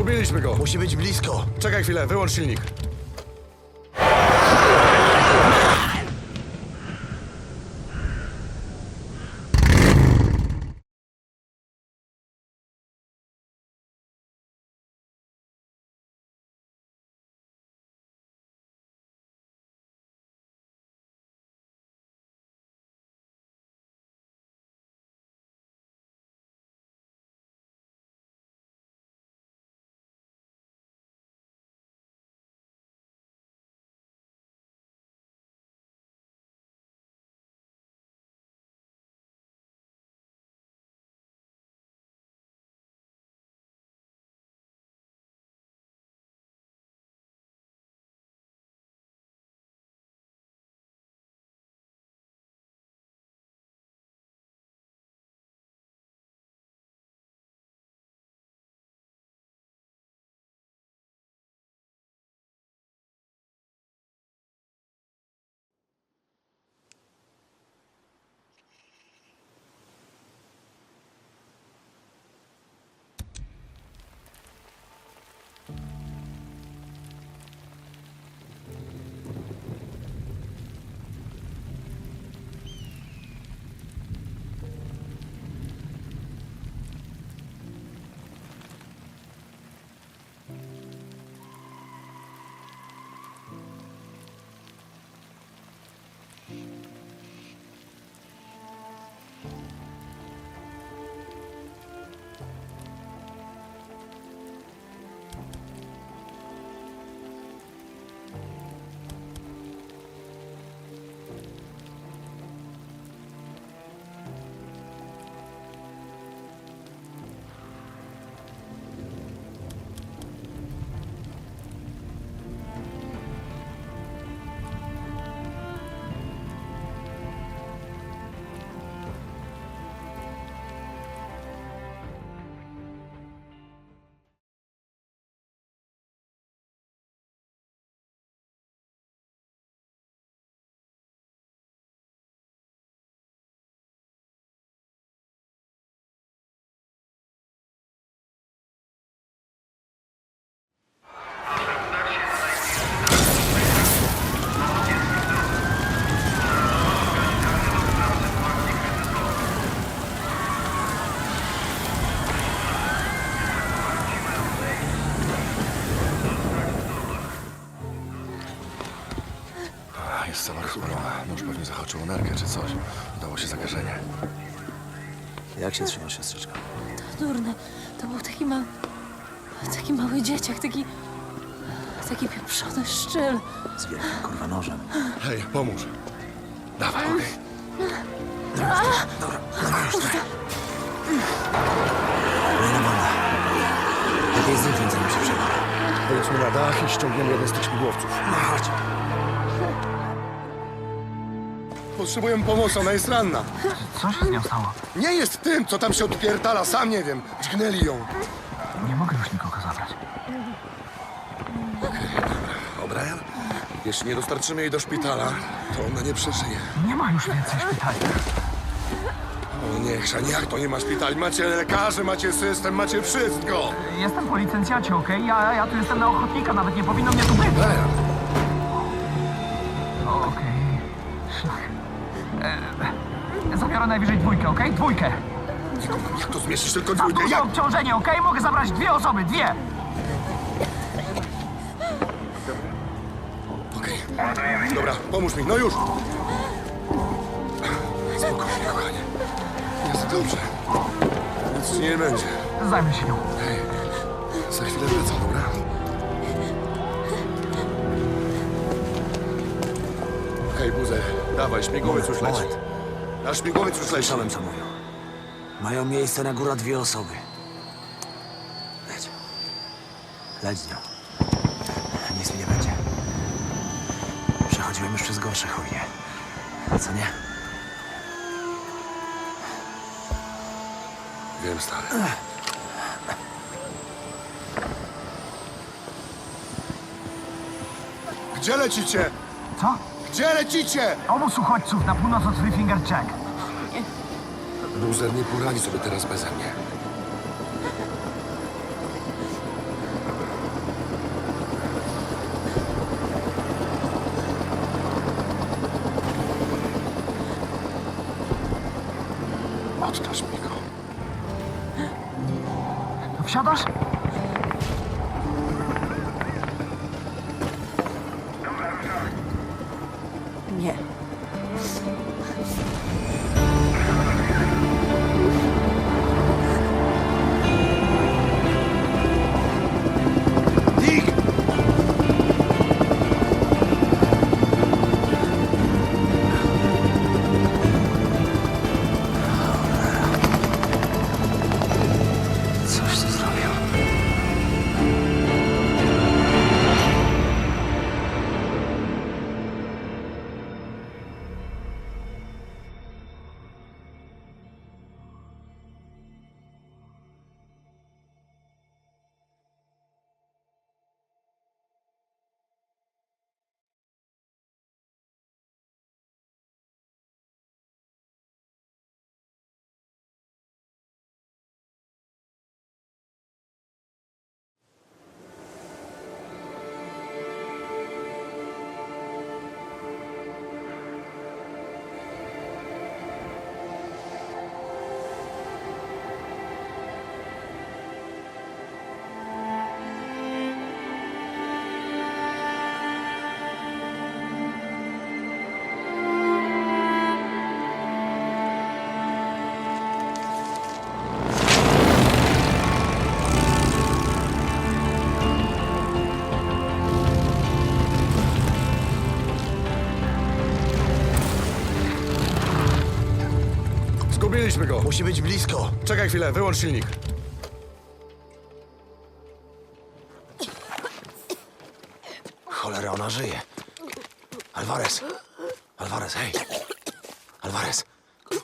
Zgubiliśmy go. Musi być blisko. Czekaj chwilę, wyłącz silnik. O nerkę czy coś. Udało się zakażenie. Jak się trzyma siostrzyczka? Durny, to był taki mały... Taki mały dzieciak, taki... Taki pieprzony szczyl. Z wielkim kurwa nożem. Hej, pomóż. Dawaj, okej. Dobra, dobra, już tak. Kolejna banda. Lepiej zdjąć, zanim się przewala. Pojedźmy na dach i ściągniemy jeden z tych śmigłowców. No chodź. Potrzebujemy pomocy, ona jest ranna. Co się z nią stało? Nie jest tym, co tam się odpierdala, sam nie wiem. Dźgnęli ją. Nie mogę już nikogo zabrać. O'Brien, jeśli nie dostarczymy jej do szpitala, to ona nie przeżyje. Nie ma już więcej szpitali. O nie, Chrzanie, jak to nie ma szpitali? Macie lekarzy, macie system, macie wszystko. Jestem po licencjacie, okej? Ja, ja tu jestem na ochotnika, nawet nie powinno mnie tu być. Okej. Zabiorę najwyżej dwójkę, okej? Dwójkę. jak to zmieścisz tylko Za dwójkę? duże Jak? obciążenie, okej? Mogę zabrać dwie osoby, dwie. Okej. Dobra, pomóż mi, no już. Spokojnie, kochanie. Jest dobrze. Nic ci nie będzie. Zajmę się nią. Hej, za chwilę wraca, dobra? Hej, Buzer, dawaj, śmigłowiec już leci. Moment. Nasz śmigłowiec już leci. Słyszałem, co mówią. Mają miejsce na góra dwie osoby. Leć. Leć z nią. Nic mi nie będzie. Przechodziłem już przez gorsze chujnie. Co nie? Wiem, stary. Gdzie lecicie? Co? Gdzie lecicie? Obóz uchodźców na północ od Three Jack. Buzer nie poradzi sobie teraz beze mnie. Oddasz mi go. Wsiadasz? Zgubiliśmy go. Musi być blisko. Czekaj chwilę, wyłącz silnik. Cholera, ona żyje. Alvarez. Alvarez, hej. Alvarez.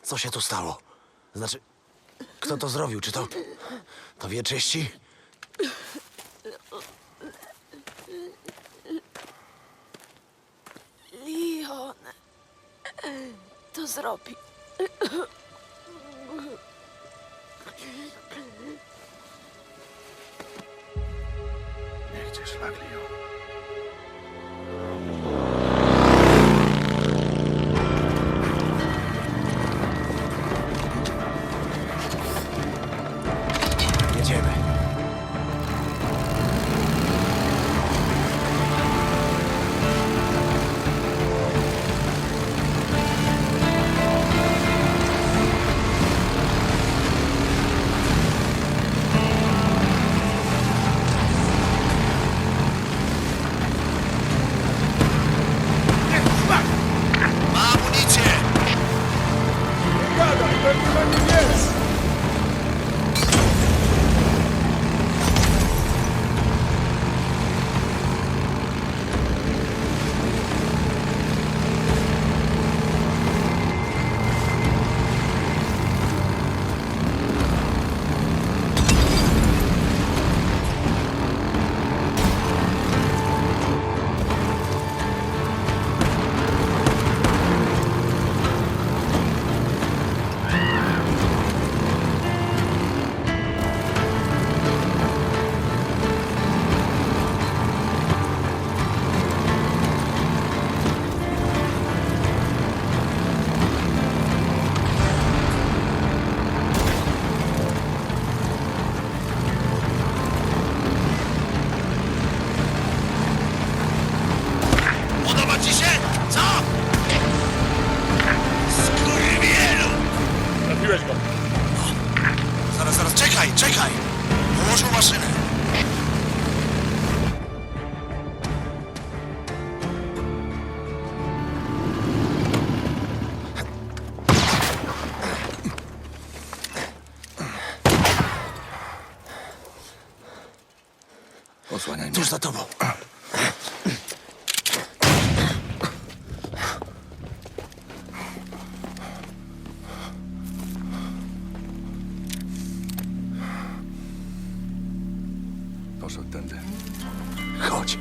Co się tu stało? Znaczy, kto to zrobił? Czy to... To wieczyści? Leon to zrobi. Niech cię szlak Tuż za tobą. Poszedł tędy. Chodź.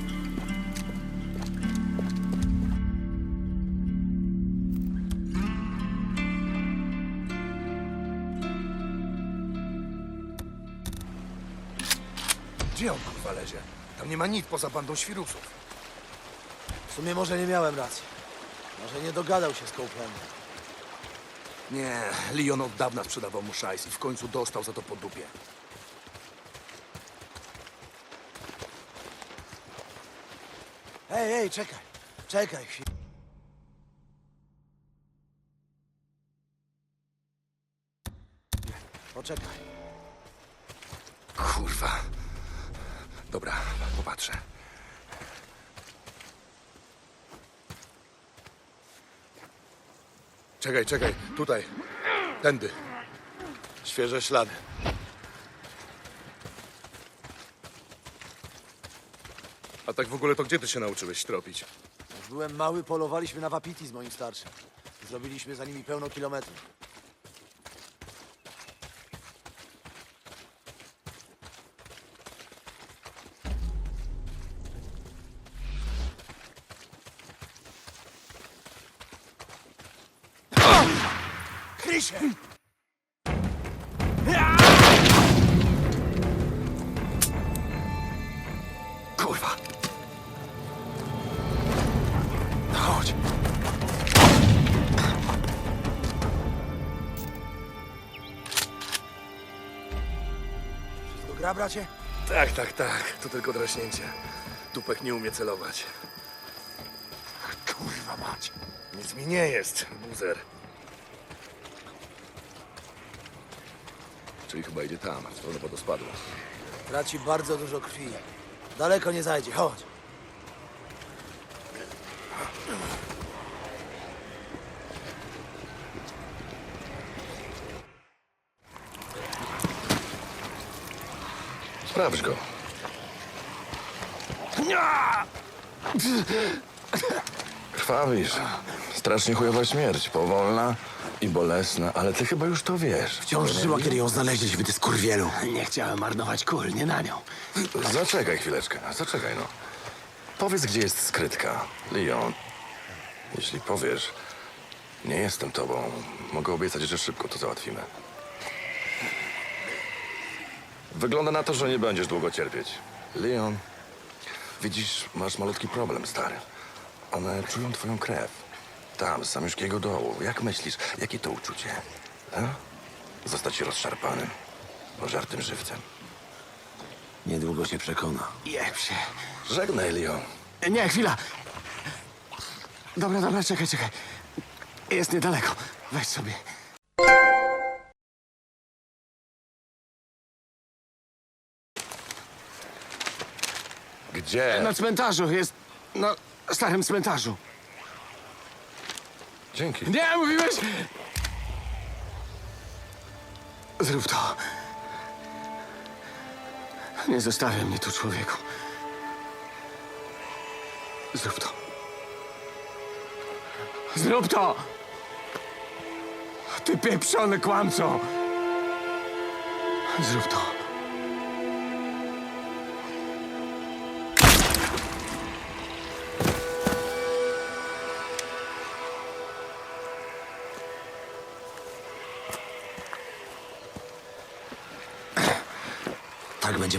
Gdzie on kurwa lezie? Tam nie ma nic poza bandą świrusów. W sumie może nie miałem racji. Może nie dogadał się z Copelandem. Nie, Leon od dawna sprzedawał mu szajs i w końcu dostał za to po dupie. Ej, ej, czekaj. Czekaj chwilę. Poczekaj. Kurwa. Dobra, popatrzę. Czekaj, czekaj, tutaj. Tędy. Świeże ślady. A tak w ogóle to gdzie ty się nauczyłeś tropić? Jak byłem mały, polowaliśmy na wapiti z moim starszym. Zrobiliśmy za nimi pełno kilometrów. Krysie! Kurwa. Chodź. Wszystko gra, bracie? Tak, tak, tak. To tylko draśnięcie. Tupek nie umie celować. Kurwa mać. Nic mi nie jest, buzer. Czyli chyba idzie tam, w stronę wodospadu. Traci bardzo dużo krwi. Daleko nie zajdzie, chodź. Sprawdź go. Krwawisz. Strasznie chujowa śmierć. Powolna i bolesna, ale ty chyba już to wiesz. Wciąż żyła, kiedy ją znaleźliśmy, ty skurwielu. Nie chciałem marnować kul, nie na nią. Zaczekaj chwileczkę, zaczekaj no. Powiedz, gdzie jest skrytka. Leon, jeśli powiesz, nie jestem tobą, mogę obiecać, że szybko to załatwimy. Wygląda na to, że nie będziesz długo cierpieć. Leon, widzisz, masz malutki problem, stary. One czują twoją krew. Tam, z samiuszkiego dołu. Jak myślisz, jakie to uczucie? A? Zostać rozszarpanym, pożartym żywcem. Niedługo się przekona. Jeb się. Żegnaj, Leon. Nie, chwila. Dobra, dobra, czekaj, czekaj. Jest niedaleko. Weź sobie. Gdzie? Na cmentarzu jest. Na starym cmentarzu. Dzięki. Nie, mówiłeś! Zrób to. Nie zostawiaj mnie tu, człowieku. Zrób to. Zrób to! Ty pieprzony kłamco! Zrób to.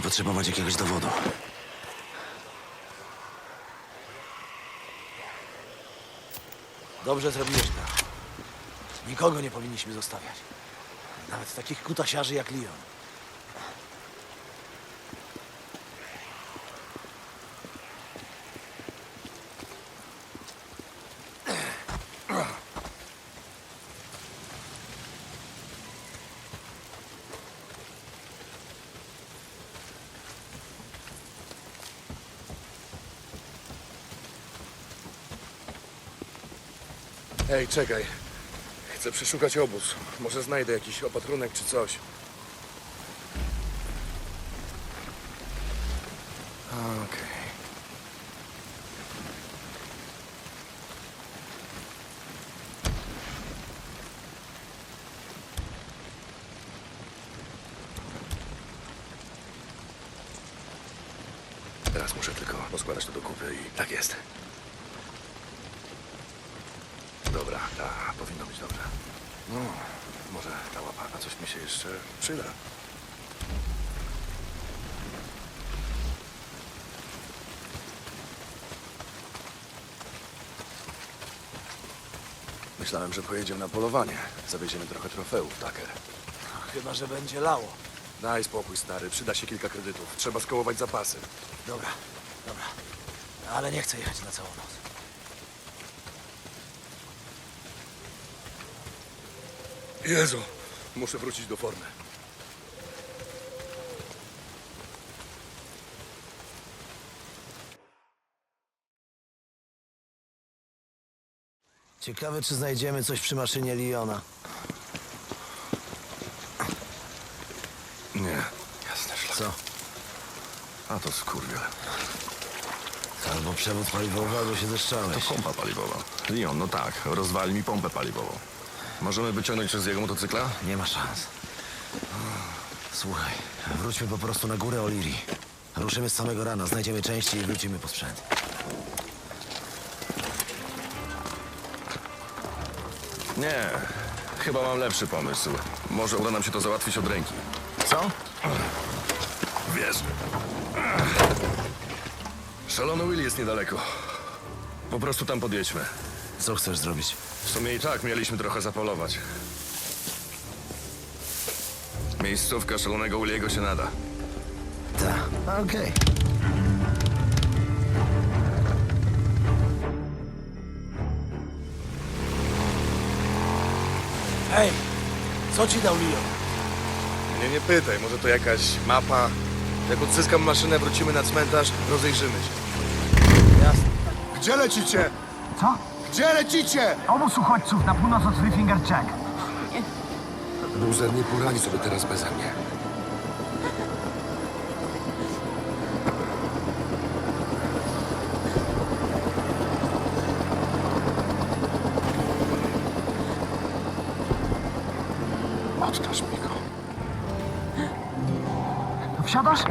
Potrzebować jakiegoś dowodu. Dobrze zrobiłeś, bro. Nikogo nie powinniśmy zostawiać. Nawet takich kutasiarzy jak Leon. Ej, czekaj. Chcę przeszukać obóz. Może znajdę jakiś opatrunek czy coś. Okej. Teraz muszę tylko poskładać to do kupy i tak jest. Dobra, ta, powinno być dobrze. No, może ta łapa na coś mi się jeszcze przyda. Myślałem, że pojedziemy na polowanie. Zawieziemy trochę trofeów, Tucker. Chyba, że będzie lało. Daj spokój, stary. Przyda się kilka kredytów. Trzeba skołować zapasy. Dobra, dobra. Ale nie chcę jechać na całą noc. Jezu, muszę wrócić do formy. Ciekawe, czy znajdziemy coś przy maszynie Liona. Nie. Jasne, szlak. Co? A to skurwiel. Albo przewód paliwowy, albo się To zeszczałeś. pompa paliwowa. Leon, no tak, rozwali mi pompę paliwową. Możemy wyciągnąć się z jego motocykla? Nie ma szans. Słuchaj, wróćmy po prostu na górę Oliri. Ruszymy z samego rana, znajdziemy części i wrócimy po sprzęt. Nie, chyba mam lepszy pomysł. Może uda nam się to załatwić od ręki. Co? Wiesz. Szalony Will jest niedaleko. Po prostu tam podjedźmy. Co chcesz zrobić? W sumie i tak mieliśmy trochę zapolować. Miejscówka szalonego Williego się nada. Tak, okej. Hej, co ci dał Leon? Nie, nie pytaj. Może to jakaś mapa. Jak odzyskam maszynę, wrócimy na cmentarz, rozejrzymy się. Jasne. Gdzie lecicie? Co? Gdzie lecicie? Obóz uchodźców na północ od Three Finger Jack. Buzer nie poradzi sobie teraz beze mnie. Odkaż mi go. Wsiadasz?